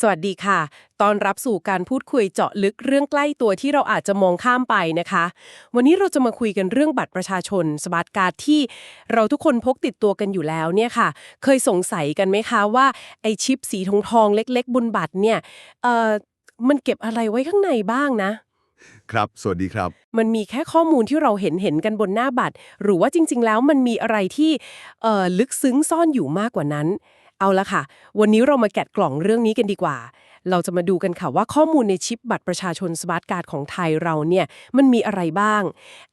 สวัสดีค่ะ ตอนรับสู่การพูดคุยเจาะลึกเรื่องใกล้ตัวที่เราอาจจะมองข้ามไปนะคะ วันนี้เราจะมาคุยกันเรื่องบัตรประชาชน สมาร์ทการ์ดที่เราทุกคนพกติดตัวกันอยู่แล้วเนี่ยค่ะ เคยสงสัยกันไหมคะว่าไอชิปสีทองทองๆเล็ก ๆ บนบัตรเนี่ยเอ่อมันเก็บอะไรไว้ข้างในบ้างนะ ครับ สวัสดีครับ มันมีแค่ข้อมูลที่เราเห็นเห็นกันบนหน้าบัตร หรือว่าจริง ๆ แล้วมันมีอะไรที่เอ่อลึกซึ้งซ่อนอยู่มากกว่านั้น เอาละค่ะ วันนี้เรามาแกะกล่องเรื่องนี้กันดีกว่า เราจะมาดูกันค่ะว่าข้อมูลในชิปบัตรประชาชนสมาร์ทการ์ดของไทยเราเนี่ยมันมีอะไรบ้าง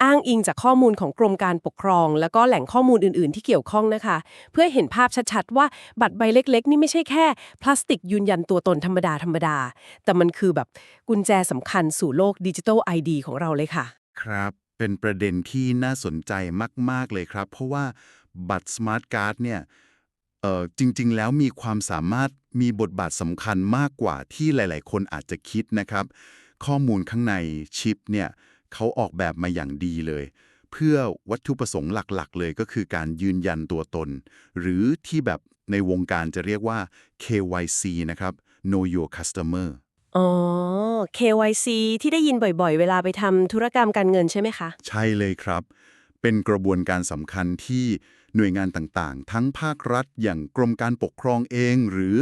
อ้างอิงจากข้อมูลของกรมการปกครอง แล้วก็แหล่งข้อมูลอื่นๆ ที่เกี่ยวข้องนะคะ เพื่อเห็นภาพชัดๆ ว่าบัตรใบเล็ก ๆ นี่ไม่ใช่แค่ พลาสติกยืนยันตัวตนธรรมดาธรรมดา แต่มันคือแบบกุญแจสำคัญสู่โลกดิจิทัลไอดีของเราเลยค่ะ ครับ เป็นประเด็นที่น่าสนใจมาก ๆ เลยครับ เพราะว่าบัตรสมาร์ทการ์ดเนี่ย อ่อจริงๆ แล้วมีความสามารถมีบทบาทสำคัญมากกว่าที่หลาย ๆ คนอาจจะคิดนะครับ ข้อมูลข้างในชิปเนี่ยเขาออกแบบมาอย่างดีเลย เพื่อวัตถุประสงค์หลักๆ เลยก็คือการยืนยันตัวตน หรือที่แบบในวงการจะเรียกว่า KYC นะครับ Know Your Customer อ๋อ KYC ที่ได้ยินบ่อยๆ เวลาไปทำธุรกรรมการเงินใช่ไหมคะ ใช่เลยครับ เป็นกระบวนการสำคัญที่ หน่วยงานต่างๆ ทั้งภาครัฐอย่างกรมการปกครองเอง หรือ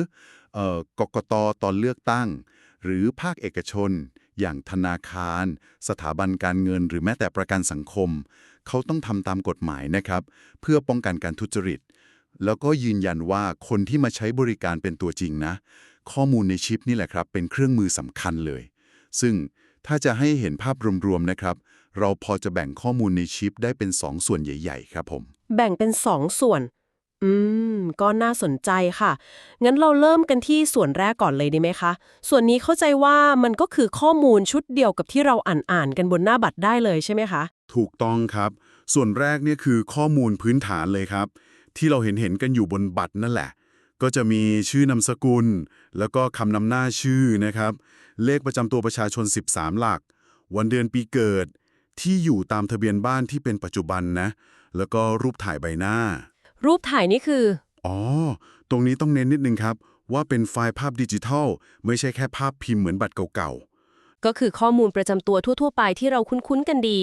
อกกตตอนเลือกตั้ง หรือภาคเอกชน อย่างธนาคาร สถาบันการเงิน หรือแม้แต่ประกันสังคม เขาต้องทำตามกฎหมายนะครับ เพื่อป้องกันการทุจริต แล้วก็ยืนยันว่าคนที่มาใช้บริการเป็นตัวจริงนะ ข้อมูลในชิปนี่แหละครับ เป็นเครื่องมือสำคัญเลย ซึ่งถ้าจะให้เห็นภาพรวมๆนะครับ เราพอจะแบ่งข้อมูลในชิปได้เป็น 2ส่วนใหญ่ ๆ ครับผม แบ่งเป็น2ส่วน อืม ก็น่าสนใจค่ะ งั้นเราเริ่มกันที่ส่วนแรกก่อนเลยดีไหมคะ ส่วนนี้เข้าใจว่ามันก็คือข้อมูลชุดเดียวกับที่เราอ่านอ่านกันบนหน้าบัตรได้เลยใช่ไหมคะ ถูกต้องครับ ส่วนแรกเนี่ยคือข้อมูลพื้นฐานเลยครับ ที่เราเห็นเห็นกันอยู่บนบัตรนั่นแหละ ก็จะมีชื่อนามสกุล แล้วก็คำนำหน้าชื่อนะครับ เลขประจำตัวประชาชน 13 หลัก วันเดือนปีเกิด ที่อยู่ตามทะเบียนบ้านที่เป็นปัจจุบันนะ แล้วก็รูปถ่ายใบหน้า รูปถ่ายนี่คือ อ๋อ ตรงนี้ต้องเน้นนิดนึงครับ ว่าเป็นไฟล์ภาพดิจิทัล ไม่ใช่แค่ภาพพิมพ์เหมือนบัตรเก่าก็คือข้อมูลประจำตัวทั่ว ๆ ไปที่เราคุ้น ๆ กันดี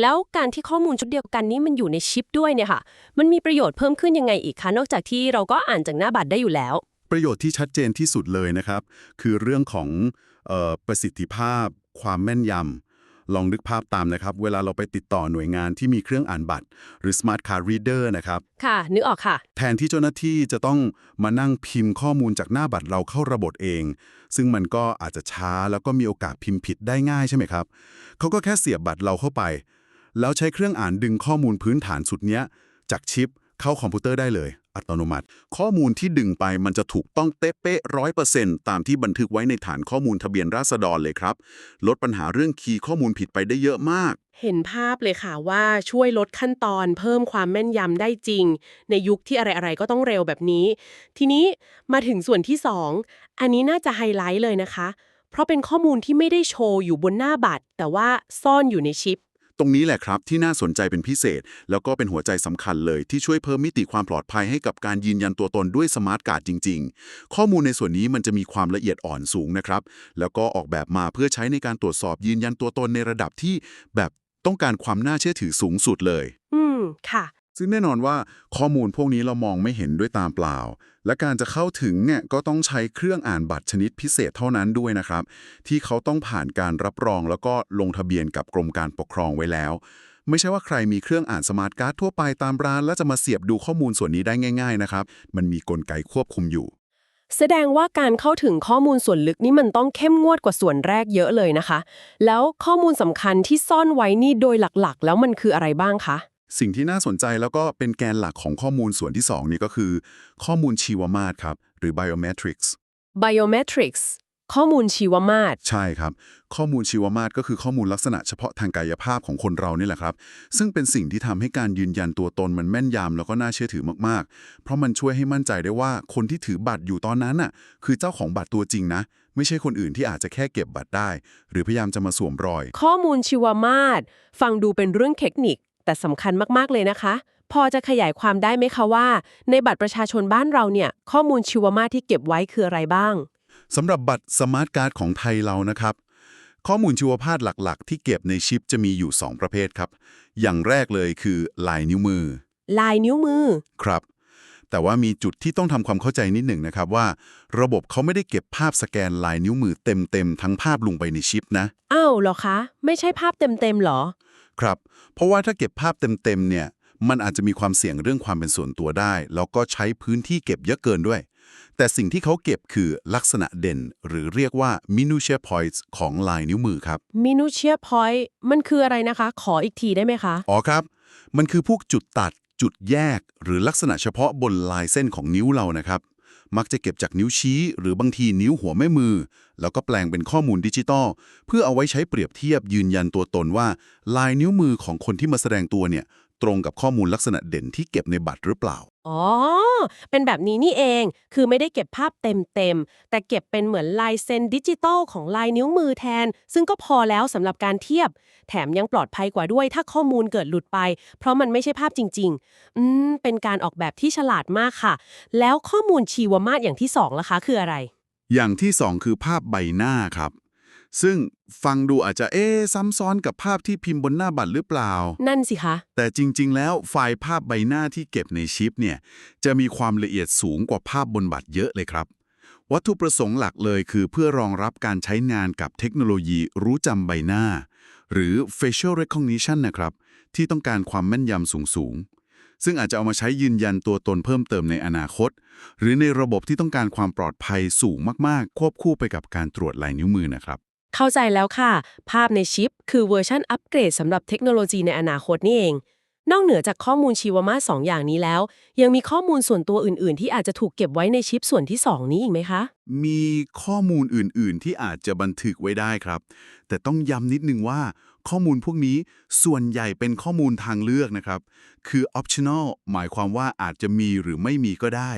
แล้วการที่ข้อมูลชุดเดียวกันนี้มันอยู่ในชิปด้วยเนี่ยค่ะ มันมีประโยชน์เพิ่มขึ้นยังไงอีกคะ นอกจากที่เราก็อ่านจากหน้าบัตรได้อยู่แล้วๆประโยชน์ที่ชัดเจนที่สุดเลยนะครับ คือเรื่องของเออประสิทธิภาพ ความแม่นยำ ลองนึกภาพตามนะครับ เวลาเราไปติดต่อหน่วยงานที่มีเครื่องอ่านบัตร หรือ Smart Card Reader นะครับ ค่ะ นึกออกค่ะ แทนที่เจ้าหน้าที่จะต้องมานั่งพิมพ์ข้อมูลจากหน้าบัตรเราเข้าระบบเอง ซึ่งมันก็อาจจะช้าแล้วก็มีโอกาสพิมพ์ผิดได้ง่ายใช่ไหมครับเขาก็แค่เสียบบัตรเราเข้าไป แล้วใช้เครื่องอ่านดึงข้อมูลพื้นฐานสุดเนี้ยจากชิปเข้าคอมพิวเตอร์ได้เลย อัตโนมัติ ข้อมูลที่ดึงไปมันจะถูกต้องเป๊ะร้อยเปอร์เซ็นต์ตามที่บันทึกไว้ในฐานข้อมูลทะเบียนราษฎรเลยครับ ลดปัญหาเรื่องคีย์ข้อมูลผิดไปได้เยอะมาก เห็นภาพเลยค่ะว่าช่วยลดขั้นตอนเพิ่มความแม่นยำได้จริง ในยุคที่อะไรๆก็ต้องเร็วแบบนี้ ทีนี้มาถึงส่วนที่ 2 อันนี้น่าจะไฮไลท์เลยนะคะ เพราะเป็นข้อมูลที่ไม่ได้โชว์อยู่บนหน้าบัตร แต่ว่าซ่อนอยู่ในชิป ตรงนี้แหละครับที่น่าสนใจเป็นพิเศษ แล้วก็เป็นหัวใจสำคัญเลยที่ช่วยเพิ่มมิติความปลอดภัยให้กับการยืนยันตัวตนด้วยสมาร์ทการ์ดจริง ๆ ข้อมูลในส่วนนี้มันจะมีความละเอียดอ่อนสูงนะครับ แล้วก็ออกแบบมาเพื่อใช้ในการตรวจสอบยืนยันตัวตนในระดับที่แบบต้องการความน่าเชื่อถือสูงสุดเลย อืม ค่ะ ซึ่งแน่นอนว่าข้อมูลพวกนี้เรามองไม่เห็นด้วยตามเปล่า และการจะเข้าถึงเนี่ยก็ต้องใช้เครื่องอ่านบัตรชนิดพิเศษเท่านั้นด้วยนะครับ ที่เขาต้องผ่านการรับรองแล้วก็ลงทะเบียนกับกรมการปกครองไว้แล้ว ไม่ใช่ว่าใครมีเครื่องอ่านสมาร์ทการ์ดทั่วไปตามร้าน แล้วจะมาเสียบดูข้อมูลส่วนนี้ได้ง่าย ๆ นะครับ มันมีกลไกควบคุมอยู่ แสดงว่าการเข้าถึงข้อมูลส่วนลึกนี่มันต้องเข้มงวดกว่าส่วนแรกเยอะเลยนะคะ แล้วข้อมูลสำคัญที่ซ่อนไว้นี่โดยหลักๆ แล้วมันคืออะไรบ้างคะ สิ่งที่น่าสนใจแล้วก็เป็นแกนหลักของข้อมูลส่วนที่สองนี่ก็คือ ข้อมูลชีวมาตรครับ หรือ biometrics biometrics ข้อมูลชีวมาตร ใช่ครับ ข้อมูลชีวมาตรก็คือข้อมูลลักษณะเฉพาะทางกายภาพของคนเรานี่แหละครับ ซึ่งเป็นสิ่งที่ทำให้การยืนยันตัวตนมันแม่นยำแล้วก็น่าเชื่อถือมากๆ เพราะมันช่วยให้มั่นใจได้ว่าคนที่ถือบัตรอยู่ตอนนั้นน่ะ คือเจ้าของบัตรตัวจริงนะ ไม่ใช่คนอื่นที่อาจจะแค่เก็บบัตรได้ หรือพยายามจะมาสวมรอย ข้อมูลชีวมาตร ฟังดูเป็นเรื่องเทคนิค แต่สำคัญมากๆเลยนะคะ พอจะขยายความได้ไหมคะว่า ในบัตรประชาชนบ้านเราเนี่ย ข้อมูลชีวมาตรที่เก็บไว้คืออะไรบ้างสำหรับบัตรสมาร์ทการ์ดของไทยเรานะครับ ข้อมูลชีวภาพหลักๆ ที่เก็บในชิปจะมีอยู่ 2 ประเภทครับ อย่างแรกเลยคือลายนิ้วมือ ลายนิ้วมือครับ แต่ว่ามีจุดที่ต้องทำความเข้าใจนิดหนึ่งนะครับว่า ระบบเขาไม่ได้เก็บภาพสแกนลายนิ้วมือเต็มๆทั้งภาพลงไปในชิปนะอ้าวเหรอคะ ไม่ใช่ภาพเต็มๆเหรอ ครับ เพราะว่าถ้าเก็บภาพเต็มๆเนี่ย มันอาจจะมีความเสี่ยงเรื่องความเป็นส่วนตัวได้ แล้วก็ใช้พื้นที่เก็บเยอะเกินด้วย แต่สิ่งที่เขาเก็บคือลักษณะเด่น หรือเรียกว่า minutia points ของลายนิ้วมือครับ minutia point มันคืออะไรนะคะ ขออีกทีได้ไหมคะ อ๋อครับ มันคือพวกจุดตัด จุดแยก หรือลักษณะเฉพาะบนลายเส้นของนิ้วเรานะครับ มักจะเก็บจากนิ้วชี้ หรือบางทีนิ้วหัวแม่มือ แล้วก็แปลงเป็นข้อมูลดิจิตอลเพื่อเอาไว้ใช้เปรียบเทียบยืนยันตัวตนว่า ลายนิ้วมือของคนที่มาแสดงตัวเนี่ย ตรงกับข้อมูลลักษณะเด่นที่เก็บในบัตรหรือเปล่า อ๋อ เป็นแบบนี้นี่เอง คือไม่ได้เก็บภาพเต็มๆ แต่เก็บเป็นเหมือนลายเซ็นดิจิตอลของลายนิ้วมือแทน ซึ่งก็พอแล้วสำหรับการเทียบ แถมยังปลอดภัยกว่าด้วยถ้าข้อมูลเกิดหลุดไป เพราะมันไม่ใช่ภาพจริง ๆ อืม เป็นการออกแบบที่ฉลาดมากค่ะ แล้วข้อมูลชีวมาตรอย่างที่สองล่ะคะ คืออะไร อย่างที่สองคือภาพใบหน้าครับ ซึ่งฟังดูอาจจะเอ๊ะซ้ำซ้อนกับภาพที่พิมพ์บนหน้าบัตรหรือเปล่า นั่นสิคะ แต่จริง ๆ แล้วไฟล์ภาพใบหน้าที่เก็บในชิปเนี่ยจะมีความละเอียดสูงกว่าภาพบนบัตรเยอะเลยครับ วัตถุประสงค์หลักเลยคือเพื่อรองรับการใช้งานกับเทคโนโลยีรู้จำใบหน้า หรือ facial recognition นะครับ ที่ต้องการความแม่นยำสูงๆ ซึ่งอาจจะเอามาใช้ยืนยันตัวตนเพิ่มเติมในอนาคต หรือในระบบที่ต้องการความปลอดภัยสูงมากๆ ควบคู่ไปกับการตรวจลายนิ้วมือนะครับ เข้าใจแล้วค่ะ ภาพในชิป คือเวอร์ชันอัปเกรดสำหรับเทคโนโลยีในอนาคตนี่เอง นอกเหนือจากข้อมูลชีวมาสองอย่างนี้แล้ว ยังมีข้อมูลส่วนตัวอื่น ๆ ที่อาจจะถูกเก็บไว้ในชิปส่วนที่ 2 นี้อีกไหมคะ มีข้อมูลอื่น ๆ ที่อาจจะบันทึกไว้ได้ครับ แต่ต้องย้ำนิดนึงว่า ข้อมูลพวกนี้ส่วนใหญ่เป็นข้อมูลทางเลือกนะครับ คือ optional หมายความว่าอาจจะมีหรือไม่มีก็ได้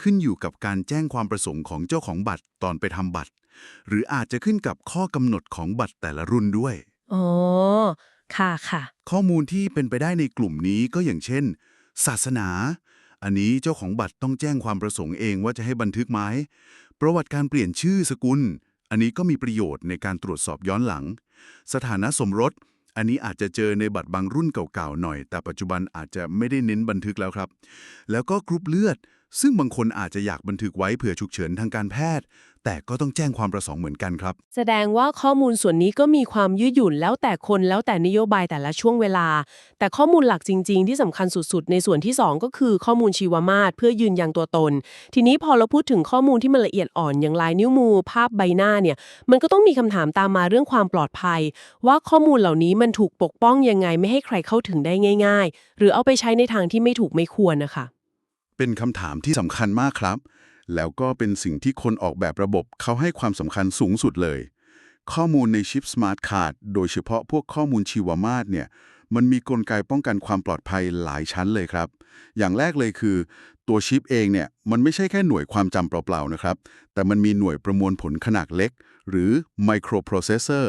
ขึ้นอยู่กับการแจ้งความประสงค์ของเจ้าของบัตรตอนไปทำบัตร หรืออาจจะขึ้นกับข้อกำหนดของบัตรแต่ละรุ่นด้วยอ๋อค่ะค่ะ ข้อมูลที่เป็นไปได้ในกลุ่มนี้ก็อย่างเช่น ศาสนา อันนี้เจ้าของบัตรต้องแจ้งความประสงค์เองว่าจะให้บันทึกไหมประวัติการเปลี่ยนชื่อสกุล อันนี้ก็มีประโยชน์ในการตรวจสอบย้อนหลัง สถานะสมรส อันนี้อาจจะเจอในบัตรบางรุ่นเก่าๆหน่อย แต่ปัจจุบันอาจจะไม่ได้เน้นบันทึกแล้วครับ แล้วก็กรุ๊ปเลือด ซึ่งบางคนอาจจะอยากบันทึกไว้เผื่อฉุกเฉินทางการแพทย์ แต่ก็ต้องแจ้งความประสงค์เหมือนกันครับ แสดงว่าข้อมูลส่วนนี้ก็มีความยืดหยุ่นแล้วแต่คนแล้วแต่นโยบายแต่ละช่วงเวลา แต่ข้อมูลหลักจริง ๆ ที่สำคัญสุดๆ ในส่วนที่ 2 ก็คือข้อมูลชีวมาตรเพื่อยืนยันตัวตน ทีนี้พอเราพูดถึงข้อมูลที่มันละเอียดอ่อนอย่างลายนิ้วมือภาพใบหน้าเนี่ย มันก็ต้องมีคำถามตามมาเรื่องความปลอดภัย ว่าข้อมูลเหล่านี้มันถูกปกป้องยังไงไม่ให้ใครเข้าถึงได้ง่าย ๆ หรือเอาไปใช้ในทางที่ไม่ถูกไม่ควรนะคะเป็นคำถามที่สำคัญมากครับ แล้วก็เป็นสิ่งที่คนออกแบบระบบเขาให้ความสำคัญสูงสุดเลย ข้อมูลในชิป Smart Card โดยเฉพาะพวกข้อมูลชีวมาตรเนี่ยมันมีกลไกป้องกันความปลอดภัยหลายชั้นเลยครับ อย่างแรกเลยคือ ตัวชิปเองเนี่ยมันไม่ใช่แค่หน่วยความจำเปล่าๆนะครับ แต่มันมีหน่วยประมวลผลขนาดเล็ก หรือ microprocessor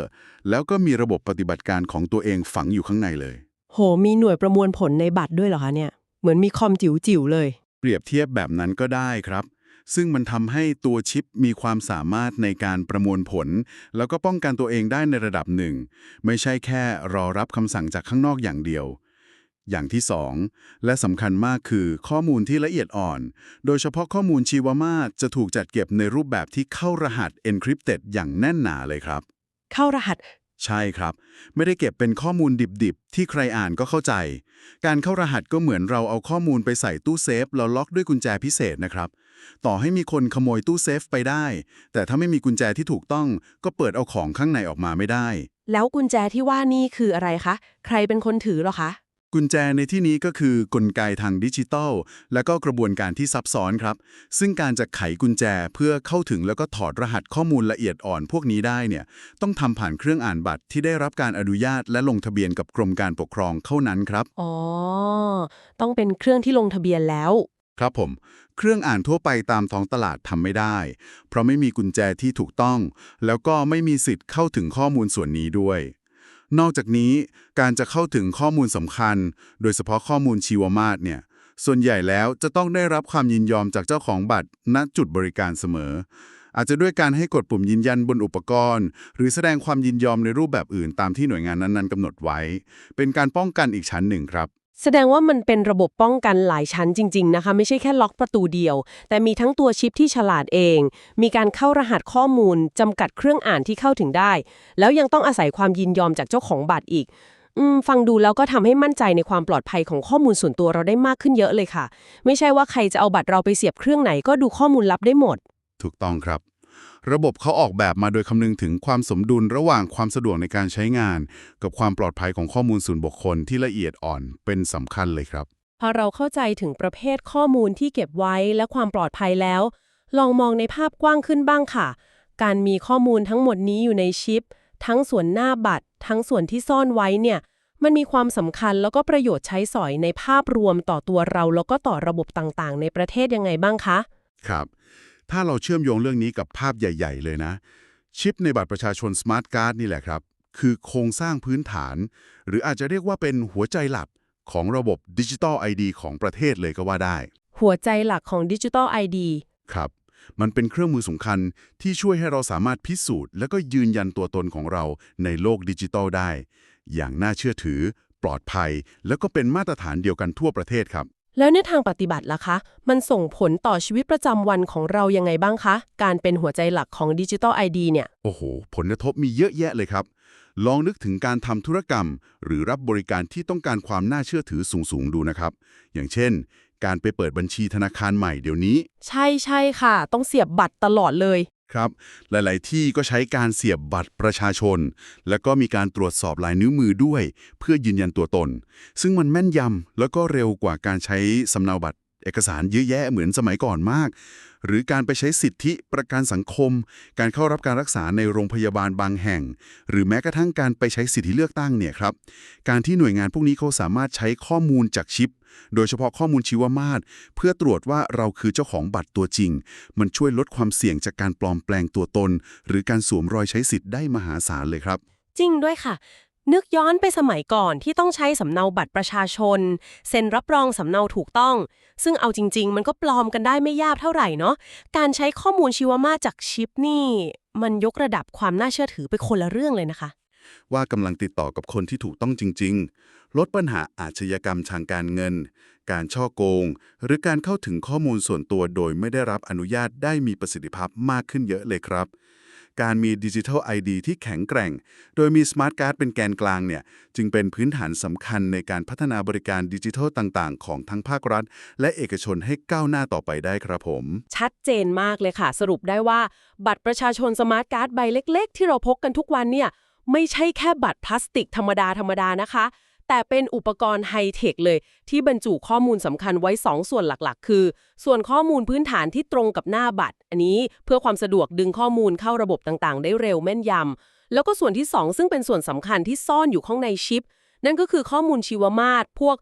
แล้วก็มีระบบปฏิบัติการของตัวเองฝังอยู่ข้างในเลย โห มีหน่วยประมวลผลในบัตรด้วยเหรอคะเนี่ย เหมือนมีคอมจิ๋วๆเลย เปรียบเทียบแบบนั้นก็ได้ครับ ซึ่งมันทำให้ตัวชิปมีความสามารถในการประมวลผล แล้วก็ป้องกันตัวเองได้ในระดับหนึ่ง ไม่ใช่แค่รอรับคำสั่งจากข้างนอกอย่างเดียว อย่างที่สองและสำคัญมากคือข้อมูลที่ละเอียดอ่อน โดยเฉพาะข้อมูลชีวมาตรจะถูกจัดเก็บในรูปแบบที่เข้ารหัส encrypted อย่างแน่นหนาเลยครับ เข้ารหัส ใช่ครับ ไม่ได้เก็บเป็นข้อมูลดิบๆ ที่ใครอ่านก็เข้าใจ การเข้ารหัสก็เหมือนเราเอาข้อมูลไปใส่ตู้เซฟแล้วล็อกด้วยกุญแจพิเศษนะครับ ต่อให้มีคนขโมยตู้เซฟไปได้ แต่ถ้าไม่มีกุญแจที่ถูกต้อง ก็เปิดเอาของข้างในออกมาไม่ได้ แล้วกุญแจที่ว่านี่คืออะไรคะ ใครเป็นคนถือหรอคะ กุญแจในที่นี้ก็คือกลไกทางดิจิตอลและก็กระบวนการที่ซับซ้อนครับ ซึ่งการจะไขกุญแจเพื่อเข้าถึงแล้วก็ถอดรหัสข้อมูลละเอียดอ่อนพวกนี้ได้เนี่ยต้องทำผ่านเครื่องอ่านบัตรที่ได้รับการอนุญาตและลงทะเบียนกับกรมการปกครองเท่านั้นครับ อ๋อ ต้องเป็นเครื่องที่ลงทะเบียนแล้ว ครับผม เครื่องอ่านทั่วไปตามท้องตลาดทำไม่ได้ เพราะไม่มีกุญแจที่ถูกต้อง แล้วก็ไม่มีสิทธิ์เข้าถึงข้อมูลส่วนนี้ด้วย นอกจากนี้การจะเข้าถึงข้อมูลสำคัญ โดยเฉพาะข้อมูลชีวมาตรเนี่ยส่วนใหญ่แล้วจะต้องได้รับความยินยอมจากเจ้าของบัตรณจุดบริการเสมอ อาจจะด้วยการให้กดปุ่มยืนยันบนอุปกรณ์ หรือแสดงความยินยอมในรูปแบบอื่นตามที่หน่วยงานนั้นๆกำหนดไว้ เป็นการป้องกันอีกชั้นหนึ่งครับ แสดงว่ามันเป็นระบบป้องกันหลายชั้นจริง ๆ นะคะ ไม่ใช่แค่ล็อกประตูเดียว แต่มีทั้งตัวชิปที่ฉลาดเอง มีการเข้ารหัสข้อมูลจำกัดเครื่องอ่านที่เข้าถึงได้ แล้วยังต้องอาศัยความยินยอมจากเจ้าของบัตรอีกอืมฟังดูแล้วก็ทำให้มั่นใจในความปลอดภัยของข้อมูลส่วนตัวเราได้มากขึ้นเยอะเลยค่ะ ไม่ใช่ว่าใครจะเอาบัตรเราไปเสียบเครื่องไหนก็ดูข้อมูลลับได้หมด ถูกต้องครับ ระบบเขาออกแบบมาโดยคำนึงถึงความสมดุลระหว่างความสะดวกในการใช้งาน กับความปลอดภัยของข้อมูลส่วนบุคคลที่ละเอียดอ่อนเป็นสำคัญเลยครับพอเราเข้าใจถึงประเภทข้อมูลที่เก็บไว้และความปลอดภัยแล้ว ลองมองในภาพกว้างขึ้นบ้างค่ะ การมีข้อมูลทั้งหมดนี้อยู่ในชิป ทั้งส่วนหน้าบัตร ทั้งส่วนที่ซ่อนไว้เนี่ย มันมีความสำคัญแล้วก็ประโยชน์ใช้สอยในภาพรวมต่อตัวเรา แล้วก็ต่อระบบต่างๆ ในประเทศยังไงบ้างคะ ครับ ถ้าเราเชื่อมโยงเรื่องนี้กับภาพใหญ่ ๆ เลยนะ ชิปในบัตรประชาชนสมาร์ทการ์ดนี่แหละครับ คือโครงสร้างพื้นฐาน หรืออาจจะเรียกว่าเป็นหัวใจหลักของระบบดิจิตอลไอดีของประเทศเลยก็ว่าได้ หัวใจหลักของดิจิทัลไอดีครับ มันเป็นเครื่องมือสำคัญที่ช่วยให้เราสามารถพิสูจน์ และก็ยืนยันตัวตนของเราในโลกดิจิทัลได้ อย่างน่าเชื่อถือ ปลอดภัย แล้วก็เป็นมาตรฐานเดียวกันทั่วประเทศครับ แล้วในทางปฏิบัติล่ะคะ มันส่งผลต่อชีวิตประจำวันของเรายังไงบ้างคะ การเป็นหัวใจหลักของดิจิทัลไอดีเนี่ย โอ้โห ผลกระทบมีเยอะแยะเลยครับ ลองนึกถึงการทำธุรกรรม หรือรับบริการที่ต้องการความน่าเชื่อถือสูงๆดูนะครับ อย่างเช่น การไปเปิดบัญชีธนาคารใหม่เดี๋ยวนี้ ใช่ใช่ค่ะ ต้องเสียบบัตรตลอดเลย ครับ หลาย ๆ ที่ก็ใช้การเสียบบัตรประชาชน แล้วก็มีการตรวจสอบลายนิ้วมือด้วย เพื่อยืนยันตัวตน ซึ่งมันแม่นยำแล้วก็เร็วกว่าการใช้สำเนาบัตร เอกสารเยอะแยะเหมือนสมัยก่อนมาก หรือการไปใช้สิทธิประกันสังคม การเข้ารับการรักษาในโรงพยาบาลบางแห่ง หรือแม้กระทั่งการไปใช้สิทธิเลือกตั้งเนี่ยครับการที่หน่วยงานพวกนี้เขาสามารถใช้ข้อมูลจากชิป โดยเฉพาะข้อมูลชีวมาตรเพื่อตรวจว่าเราคือเจ้าของบัตรตัวจริง มันช่วยลดความเสี่ยงจากการปลอมแปลงตัวตน หรือการสวมรอยใช้สิทธิ์ได้มหาศาลเลยครับ จริงด้วยค่ะ นึกย้อนไปสมัยก่อนที่ต้องใช้สำเนาบัตรประชาชน เซ็นรับรองสำเนาถูกต้อง ซึ่งเอาจริง ๆ มันก็ปลอมกันได้ไม่ยากเท่าไหร่เนาะการใช้ข้อมูลชีวมาตรจากชิปนี่ มันยกระดับความน่าเชื่อถือไปคนละเรื่องเลยนะคะ ว่ากำลังติดต่อกับคนที่ถูกต้องจริง ๆ ลดปัญหาอาชญากรรมทางการเงิน การช่อโกง หรือการเข้าถึงข้อมูลส่วนตัวโดยไม่ได้รับอนุญาตได้มีประสิทธิภาพมากขึ้นเยอะเลยครับ การมีดิจิทัล ID ที่แข็งแกร่ง โดยมีสมาร์ทการ์ดเป็นแกนกลางเนี่ยจึงเป็นพื้นฐานสำคัญในการพัฒนาบริการดิจิทัลต่างๆ ของทั้งภาครัฐ และเอกชนให้ก้าวหน้าต่อไปได้ครับผม ชัดเจนมากเลยค่ะ สรุปได้ว่า บัตรประชาชนสมาร์ทการ์ดใบเล็ก ๆ ที่เราพกกันทุกวันเนี่ยไม่ใช่แค่บัตรพลาสติกธรรมดาธรรมดานะคะ แต่เป็นอุปกรณ์ไฮเทคเลย ที่บรรจุข้อมูลสำคัญไว้ 2 ส่วนหลักๆ คือ ส่วนข้อมูลพื้นฐานที่ตรงกับหน้าบัตร อันนี้เพื่อความสะดวกดึงข้อมูลเข้าระบบต่างๆ ได้เร็วแม่นยำแล้วก็ส่วนที่ 2 ซึ่งเป็นส่วนสำคัญที่ซ่อนอยู่ข้างในชิป นั่นก็คือข้อมูลชีวมาตรพวก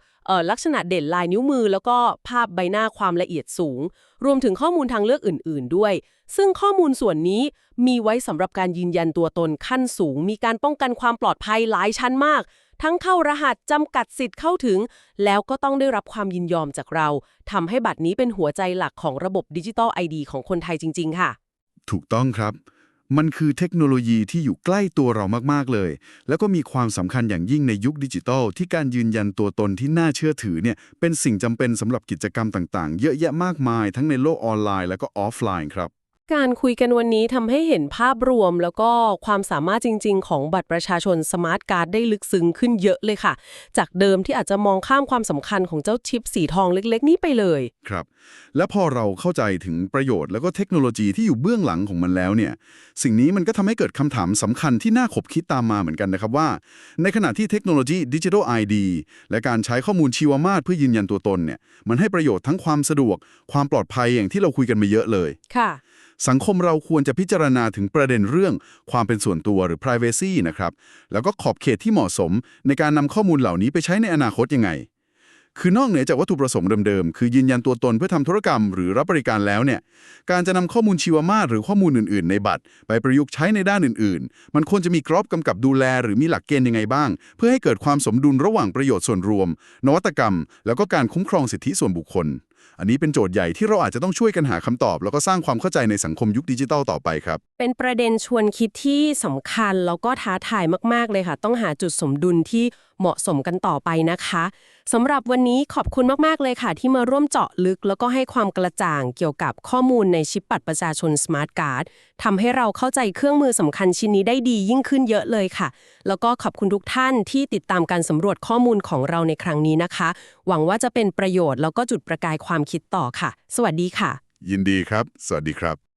ลักษณะเด่นลายนิ้วมือ แล้วก็ภาพใบหน้าความละเอียดสูง รวมถึงข้อมูลทางเลือกอื่น ๆ ด้วย ซึ่งข้อมูลส่วนนี้ มีไว้สำหรับการยืนยันตัวตนขั้นสูง มีการป้องกันความปลอดภัยหลายชั้นมาก ทั้งเข้ารหัสจำกัดสิทธิ์เข้าถึง แล้วก็ต้องได้รับความยินยอมจากเราทำให้บัตรนี้เป็นหัวใจหลักของระบบดิจิตอลไอดีของคนไทยจริง ๆ ค่ะ ถูกต้องครับ มันคือเทคโนโลยีที่อยู่ใกล้ตัวเรามากๆเลย แล้วก็มีความสำคัญอย่างยิ่งในยุคดิจิทัลที่การยืนยันตัวตนที่น่าเชื่อถือเนี่ยเป็นสิ่งจำเป็นสำหรับกิจกรรมต่างๆ เยอะแยะมากมาย ทั้งในโลกออนไลน์ แล้วก็ออฟไลน์ครับ การคุยกันวันนี้ทำให้เห็นภาพรวม แล้วก็ความสามารถจริง ๆ ของบัตรประชาชนสมาร์ทการ์ดได้ลึกซึ้งขึ้นเยอะเลยค่ะ จากเดิมที่อาจจะมองข้ามความสำคัญของเจ้าชิปสีทองเล็ก ๆ นี้ไปเลย ครับ และพอเราเข้าใจถึงประโยชน์แล้วก็เทคโนโลยีที่อยู่เบื้องหลังของมันแล้วเนี่ย สิ่งนี้มันก็ทำให้เกิดคำถามสำคัญที่น่าขบคิดตามมาเหมือนกันนะครับว่า ในขณะที่เทคโนโลยีดิจิทัล ID และการใช้ข้อมูลชีวมาตรเพื่อยืนยันตัวตนเนี่ยมันให้ประโยชน์ทั้งความสะดวก ความปลอดภัยอย่างที่เราคุยกันมาเยอะเลยค่ะ สังคมเราควรจะพิจารณาถึงประเด็นเรื่องความเป็นส่วนตัวหรือ privacy นะครับ แล้วก็ขอบเขตที่เหมาะสมในการนำข้อมูลเหล่านี้ไปใช้ในอนาคตยังไง คือนอกเหนือจากวัตถุประสงค์เดิมๆ คือยืนยันตัวตนเพื่อทำธุรกรรมหรือรับบริการแล้วเนี่ย การจะนำข้อมูลชีวมาตรหรือข้อมูลอื่นๆ ในบัตร ไปประยุกต์ใช้ในด้านอื่นๆ มันควรจะมีกรอบกำกับดูแลหรือมีหลักเกณฑ์ยังไงบ้าง เพื่อให้เกิดความสมดุลระหว่างประโยชน์ส่วนรวม นวัตกรรม แล้วก็การคุ้มครองสิทธิส่วนบุคคล อันนี้เป็นโจทย์ใหญ่ที่เราอาจจะต้องช่วยกันหาคำตอบ แล้วก็สร้างความเข้าใจในสังคมยุคดิจิทัลต่อไปครับ เป็นประเด็นชวนคิดที่สำคัญแล้วก็ท้าทายมาก ๆ เลยค่ะ ต้องหาจุดสมดุลที่เหมาะสมกันต่อไปนะคะ สำหรับวันนี้ขอบคุณมาก ๆ เลยค่ะ ที่มาร่วมเจาะลึก แล้วก็ให้ความกระจ่างเกี่ยวกับข้อมูลในชิปบัตรประชาชน Smart Card ทำให้เราเข้าใจเครื่องมือสำคัญชิ้นนี้ได้ดียิ่งขึ้นเยอะเลยค่ะ แล้วก็ขอบคุณทุกท่านที่ติดตามการสำรวจข้อมูลของเราในครั้งนี้นะคะ หวังว่าจะเป็นประโยชน์แล้วก็จุดประกายความคิดต่อค่ะ สวัสดีค่ะ ยินดีครับ สวัสดีครับ